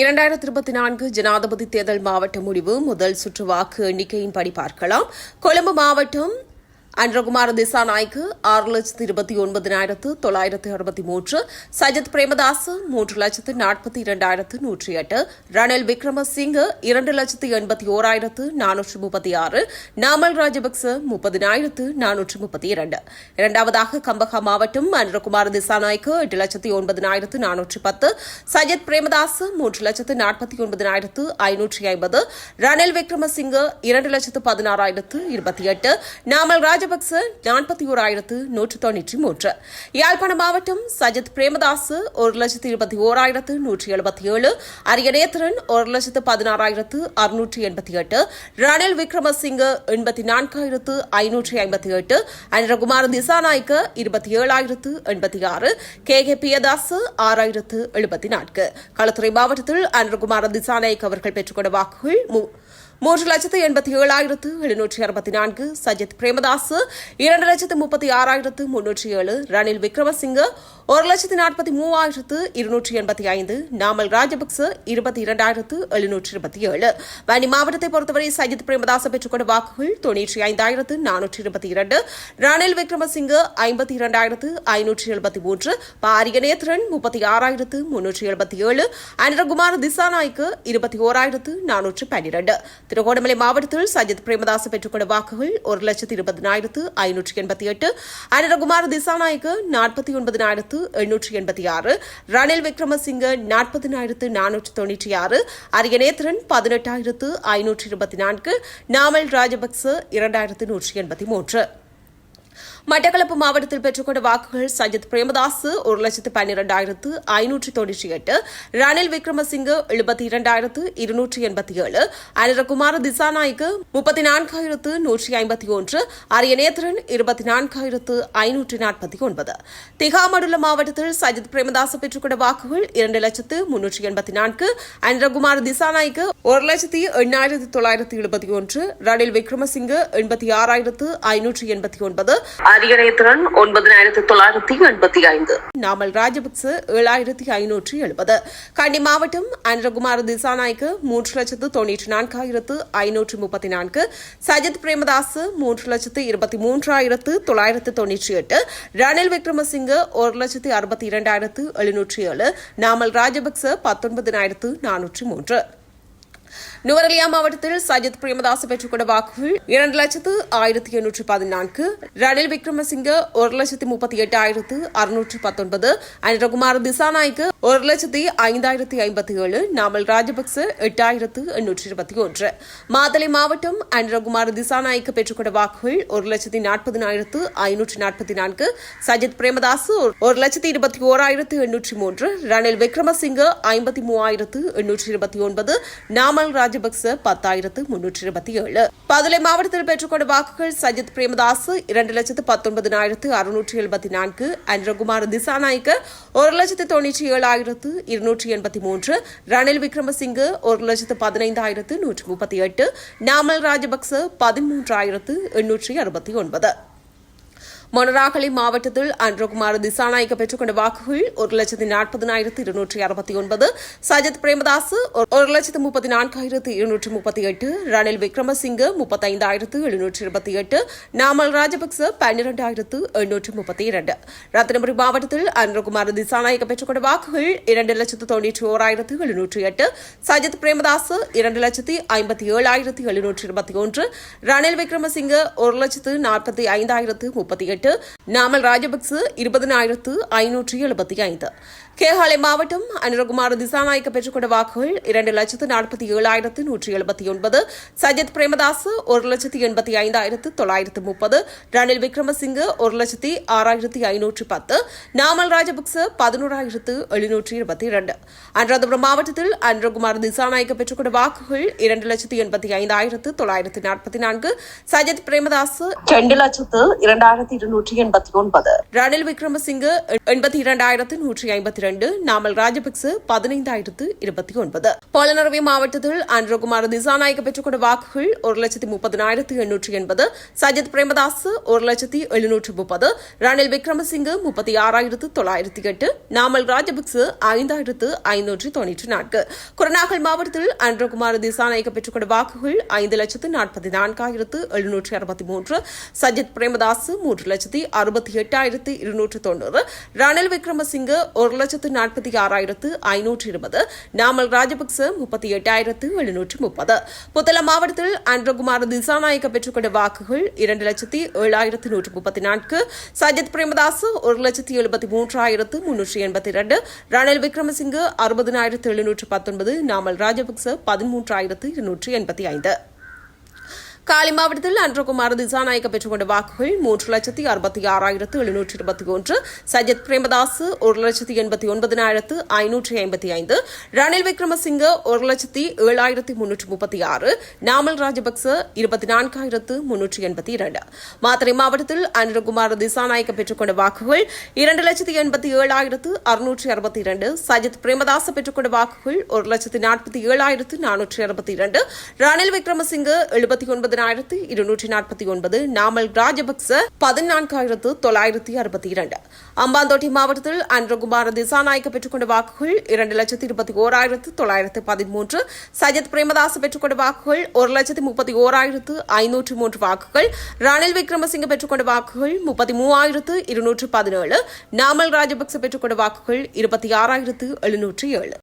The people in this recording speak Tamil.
இரண்டாயிரத்தி இருபத்தி நான்கு ஜனாதிபதி தேர்தல் மாவட்ட முடிவு. முதல் சுற்று வாக்கு எண்ணிக்கையின்படி பார்க்கலாம். கொழும்பு மாவட்டம் அன்றகுமார் திசாநாய்க்கு ஆறு லட்சத்து இருபத்தி ஒன்பதினாயிரத்து தொள்ளாயிரத்து அறுபத்தி மூன்று சஜித் பிரேமதாஸ் மூன்று லட்சத்து நாற்பத்தி இரண்டாயிரத்து நூற்றி எட்டு ரணில் விக்ரமசிங்க இரண்டு லட்சத்து எண்பத்தி ஓராயிரத்து நானூற்று முப்பத்தி ஆறு நாமல் ராஜபக்ச முப்பதினாயிரத்து நானூற்று முப்பத்தி இரண்டு. இரண்டாவதாக கம்பகா மாவட்டம் அன்றகுமார் திசாநாய்க்கு எட்டு லட்சத்து ஒன்பதினாயிரத்து நானூற்றி பத்து சஜித் பிரேமதாஸ் மூன்று லட்சத்து நாற்பத்தி ஒன்பதினாயிரத்து ஐநூற்றி ஐம்பது ரணில் விக்ரமசிங்க இரண்டு லட்சத்து பதினாறாயிரத்து இருபத்தி எட்டு நாமல் ராஜ் ராஜபக்ச நாற்பத்தி ஓராயிரத்து நூற்று தொன்னூற்றி மூன்று. யாழ்ப்பாண மாவட்டம் சஜித் பிரேமதாஸ் ஒரு லட்சத்து இருபத்தி ஓராயிரத்து நூற்றி எழுபத்தி ஏழு அரியநேத்திரன் ஒரு லட்சத்து பதினாறாயிரத்து அறுநூற்றி எண்பத்தி எட்டு ரணில் விக்ரமசிங்க எண்பத்தி நான்காயிரத்து ஐநூற்றி ஐம்பத்தி எட்டு அனிரகுமார் திசாநாயக்க இருபத்தி ஏழாயிரத்து எண்பத்தி ஆறு கே கே பியதாஸ் ஆறாயிரத்து எழுபத்தி நான்கு. களத்துறை மாவட்டத்தில் அனிரகுமார் திசாநாயக் அவர்கள் பெற்றுக்கொண்ட வாக்குகள் மூன்று லட்சத்து எண்பத்தி ஏழாயிரத்து எழுநூற்றி அறுபத்தி நான்கு சஜித் பிரேமதாஸ் இரண்டு லட்சத்து முப்பத்தி ஆறாயிரத்து முன்னூற்றி ஏழு ரணில் விக்ரமசிங்க ஒரு லட்சத்து நாற்பத்தி மூவாயிரத்து இருநூற்றி எண்பத்தி ஐந்து நாமல் ராஜபக்ச இருபத்தி இரண்டாயிரத்து எழுநூற்றி இருபத்தி ஏழு. வன்னி மாவட்டத்தை பொறுத்தவரை சஜித் பிரேமதாஸ் பெற்றுக்கொண்ட வாக்குகள் தொன்னூற்றி ஐந்தாயிரத்து நானூற்றி இருபத்தி இரண்டு ரணில் விக்ரமசிங்க ஐம்பத்தி இரண்டாயிரத்து ஐநூற்றி எழுபத்தி மூன்று பாரியநேத்திரன் முப்பத்தி ஆறாயிரத்து முன்னூற்றி எழுபத்தி ஏழு அனிரகுமார் திசாநாய்க்கு இருபத்தி ஓராயிரத்து நானூற்று பன்னிரண்டு. திருகோணமலை மாவட்டத்தில் சஜித் பிரேமதாஸ் பெற்றுக்கொண்ட வாக்குகள் ஒரு லட்சத்து இருபதினாயிரத்து ஐநூற்றி எண்பத்தி எட்டு. அனிரகுமார் திசாநாயக்கு நாற்பத்தி ஒன்பதினாயிரத்து எண்ணூற்றி எண்பத்தி ஆறு. ரணில் விக்ரமசிங்க நாற்பதினாயிரத்து நானூற்று தொன்னூற்றி ஆறு. அரியநேத்திரன் பதினெட்டாயிரத்து ஐநூற்றி இருபத்தி நான்கு. நாமல் ராஜபக்ச இரண்டாயிரத்து நூற்றி எண்பத்தி மூன்று. மட்டக்களப்பு மாவட்டத்தில் பெற்றுக்கொண்ட வாக்குகள் சஜித் பிரேமதாஸ் ஒரு லட்சத்து பன்னிரண்டாயிரத்து ஐநூற்று தொன்னூற்றி எட்டு ரணில் விக்ரமசிங்க எழுபத்தி இரண்டாயிரத்து இருநூற்றி எண்பத்தி ஏழு அனிரகுமார் திசாநாய்க்கு முப்பத்தி நான்காயிரத்து நூற்றி ஐம்பத்தி ஒன்று அரியநேத்திரன் இருபத்தி நான்காயிரத்து ஐநூற்றி நாற்பத்தி ஒன்பது. திகாமடுல மாவட்டத்தில் சஜித் பிரேமதாஸ் பெற்றுக்கொண்ட வாக்குகள் இரண்டு லட்சத்து முன்னூற்றி எண்பத்தி நான்கு அனிரகுமார் திசாநாய்க்கு ஒரு லட்சத்தி எண்ணாயிரத்து தொள்ளாயிரத்து எழுபத்தி ஒன்று ரணில் விக்ரமசிங்க எண்பத்தி ஆறாயிரத்து ஐநூற்றி எண்பத்தி ஒன்பது அதிகரேத்திரன் ஒன்பதினாயிரத்து தொள்ளாயிரத்தி எண்பத்தி ஐந்து. நாமல் ராஜபக்ச ஏழாயிரத்தி ஐநூற்றி எழுபது. கண்டி மாவட்டம் அன்றகுமார் திசாநாய்க்கு மூன்று லட்சத்து தொன்னூற்றி நான்காயிரத்து ஐநூற்று முப்பத்தி நான்கு. சஜித் பிரேமதாஸ் மூன்று லட்சத்து இருபத்தி மூன்றாயிரத்து தொள்ளாயிரத்து தொன்னூற்றி எட்டு. ரணில் விக்ரமசிங்க ஒரு லட்சத்து அறுபத்தி இரண்டாயிரத்து எழுநூற்றி ஏழு. நாமல் ராஜபக்ச பத்தொன்பதினாயிரத்து நானூற்றி மூன்று. நுவரலியா மாவட்டத்தில் சஜித் பிரேமதாஸ் பெற்றுக்கொண்ட வாக்குகள் இரண்டு லட்சத்து ஆயிரத்தி எண்ணூற்று பதினான்கு ரணில் விக்ரமசிங்க ஒரு லட்சத்தி முப்பத்தி எட்டாயிரத்து அறுநூற்று பத்தொன்பது அனிரகுமார் திசாநாய்க்கு ஒரு லட்சத்தி ஐந்தாயிரத்தி ஐம்பத்தி ஏழு நாமல் ராஜபக்ச எட்டாயிரத்து எண்ணூற்றி இருபத்தி ஒன்று மாதளை மாவட்டம் அனிரகுமார் திசாநாய்க்கு பெற்றுக்கொண்ட வாக்குகள் ஒரு லட்சத்தி நாற்பதினாயிரத்து ஐநூற்று நாற்பத்தி நான்கு சஜித் பிரேமதாஸ் ஒரு லட்சத்தி இருபத்தி ஓராயிரத்து எண்ணூற்றி மூன்று ரணில் விக்ரமசிங்க ஐம்பத்தி மூவாயிரத்து எண்ணூற்றி இருபத்தி ஒன்பது நாமல் ராஜபக்ச பத்தாயிரத்து முன்னூற்றி இருபத்தி ஏழு. பதுளை மாவட்டத்தில் பெற்றுக்கொண்ட வாக்குகள் சஜித் பிரேமதாஸ் இரண்டு லட்சத்து பத்தொன்பதினாயிரத்து அறுநூற்றி எழுபத்தி நான்கு அன்றகுமார் திசாநாய்க்கு ஒரு லட்சத்து தொன்னூற்றி ஏழாயிரத்து இருநூற்றி எண்பத்தி மூன்று ரணில் விக்ரமசிங்க ஒரு லட்சத்து பதினைந்தாயிரத்து நூற்றி முப்பத்தி எட்டு நாமல் ராஜபக்ச பதிமூன்றாயிரத்து எண்ணூற்றி அறுபத்தி ஒன்பது. மொனராகலை மாவட்டத்தில் அன்றகுமார் திசாநாயக்க பெற்றுக்கொண்ட வாக்குகள் ஒரு லட்சத்தி நாற்பதினாயிரத்து இருநூற்றி அறுபத்தி ஒன்பது. சஜித் பிரேமதாஸ் ஒரு லட்சத்து முப்பத்தி நான்காயிரத்து இருநூற்றி முப்பத்தி எட்டு. ரணில் விக்ரமசிங்க முப்பத்தைந்தாயிரத்து எழுநூற்றி இருபத்தி எட்டு. நாமல் ராஜபக்ச பன்னிரண்டாயிரத்து எண்ணூற்று முப்பத்தி இரண்டு. ரத்தினபுரி மாவட்டத்தில் அன்றகுமார் திசாநாயக்க பெற்றுக்கொண்ட வாக்குகள் இரண்டு லட்சத்து தொன்னூற்றி ஓராயிரத்து எழுநூற்றி எட்டு. சஜித் பிரேமதாஸ் இரண்டு லட்சத்தி ஐம்பத்தி ஏழாயிரத்து எழுநூற்றி இருபத்தி ஒன்று. ரணில் விக்ரமசிங்க ஒரு லட்சத்து நாற்பத்தி ஐந்தாயிரத்து முப்பத்தி எட்டு. நாமல் ராஜபக்ச இருபதினாயிரத்து ஐநூற்றி எழுபத்தி ஐந்து. கேகாலை மாவட்டம் அனுரகுமார் திசாநாயக்க பெற்றுக்கொண்ட வாக்குகள் இரண்டு லட்சத்து நாற்பத்தி ஏழாயிரத்து நூற்றி எழுபத்தி ஒன்பது சஜித் பிரேமதாஸ் ஒரு லட்சத்தி எண்பத்தி ஐந்தாயிரத்து தொள்ளாயிரத்து முப்பது ரணில் விக்ரமசிங்க ஒரு லட்சத்தி ஆறாயிரத்தி ஐநூற்றி பத்து நாமல் ராஜபக்ச பதினோராயிரத்து எழுநூற்றி இருபத்தி இரண்டு. அனுராதபுரம் மாவட்டத்தில் அனுரகுமார் திசாநாயக்க பெற்றுக்கொண்ட வாக்குகள் இரண்டு லட்சத்து எண்பத்தி ஐந்தாயிரத்து தொள்ளாயிரத்து நாற்பத்தி நான்கு சஜித் பிரேமதாஸ் இரண்டு லட்சத்து இரண்டாயிரத்தி இருநூற்றி எண்பத்தி ஒன்பது. ரணில் விக்ரமசிங்க எண்பத்தி இரண்டாயிரத்து நூற்றி ஐம்பத்தி இரண்டு. நாமல் ராஜபக்ச பதினைந்தாயிரத்து இருபத்தி ஒன்பது. பாலனரவை மாவட்டத்தில் அன்றகுமார் திசாநாயக்க பெற்றுக்கொண்ட வாக்குகள் ஒரு லட்சத்தி முப்பதினாயிரத்து எண்ணூற்றி எண்பது. சஜித் பிரேமதாஸ் ஒரு லட்சத்தி எழுநூற்று முப்பது. ரணில் விக்ரமசிங்க முப்பத்தி ஆறாயிரத்து தொள்ளாயிரத்தி எட்டு. நாமல் ராஜபக்ச ஐந்தாயிரத்து ஐநூற்றி தொன்னூற்றி நான்கு. குருநாகல் மாவட்டத்தில் அன்றகுமார் திசாநாயக்க பெற்றுக்கொண்ட வாக்குகள் ஐந்து லட்சத்து நாற்பத்தி நான்காயிரத்து எழுநூற்றி அறுபத்தி மூன்று. சஜித் பிரேமதாஸ் மூன்று லட்சத்தி அறுபத்தி எட்டாயிரத்து இருநூற்று தொண்ணூறு ரணில் விக்ரமசிங்க ஒரு லட்சத்து நாற்பத்தி ஆறாயிரத்து ஐநூற்று இருபது நாமல் ராஜபக்ச முப்பத்தி எட்டாயிரத்து எழுநூற்று முப்பது. புத்தளம் மாவட்டத்தில் அன்றகுமார் திசாநாயக்க பெற்றுக்கொண்ட வாக்குகள் இரண்டு லட்சத்தி ஏழாயிரத்து நூற்று முப்பத்தி நான்கு சஜித் பிரேமதாஸ் ஒரு லட்சத்தி எழுபத்தி மூன்றாயிரத்து முன்னூற்றி எண்பத்தி இரண்டு ரணில் விக்ரமசிங்க அறுபதினாயிரத்து எழுநூற்று பத்தொன்பது நாமல் ராஜபக்ச பதிமூன்றாயிரத்து இருநூற்றி எண்பத்தி ஐந்து. காலி மாவட்டத்தில் அன்றகுமார் திசாநாயக்க பெற்றுக்கொண்ட வாக்குகள் மூன்று லட்சத்தி அறுபத்தி ஆறாயிரத்து எழுநூற்றி இருபத்தி ஒன்று சஜித் பிரேமதாஸ் ஒரு லட்சத்தி எண்பத்தி ஒன்பதினாயிரத்து ஐநூற்றி ஐம்பத்தி ஐந்து ரணில் விக்ரமசிங்க ஒரு லட்சத்தி ஏழாயிரத்தி முன்னூற்றி முப்பத்தி ஆறு நாமல் ராஜபக்ச இருபத்தி நான்காயிரத்து முன்னூற்றி எண்பத்தி இரண்டு. மாத்திரை மாவட்டத்தில் அன்றகுமார் திசாநாயக்க பெற்றுக்கொண்ட வாக்குகள் இரண்டு லட்சத்தி எண்பத்தி ஏழாயிரத்து அறுநூற்றி அறுபத்தி இரண்டு சஜித் பிரேமதாச பெற்றுக்கொண்ட வாக்குகள் ஒரு லட்சத்தி நாற்பத்தி ஏழாயிரத்து நானூற்றி அறுபத்தி இரண்டு ரணில் விக்ரமசிங்க எழுபத்தி ஒன்பது பதினாயிரத்து இருநூற்றி நாற்பத்தி ஒன்பது நாமல் ராஜபக்ச பதினான்காயிரத்து தொள்ளாயிரத்தி அறுபத்தி இரண்டு. அம்பாந்தோட்டை மாவட்டத்தில் அன்றகுமார திசாநாயக்க பெற்றுக்கொண்ட வாக்குகள் இரண்டு லட்சத்தி இருபத்தி ஓராயிரத்து தொள்ளாயிரத்து பதிமூன்று. சஜித் பிரேமதாஸ் பெற்றுக்கொண்ட வாக்குகள் ஒரு லட்சத்தி முப்பத்தி ஓராயிரத்து ஐநூற்று மூன்று வாக்குகள். ரணில் விக்ரமசிங்க பெற்றுக்கொண்ட வாக்குகள் முப்பத்தி மூவாயிரத்து இருநூற்று பதினேழு. நாமல் ராஜபக்ச பெற்றுக்கொண்ட வாக்குகள் இருபத்தி ஆறாயிரத்து எழுநூற்றி ஏழு.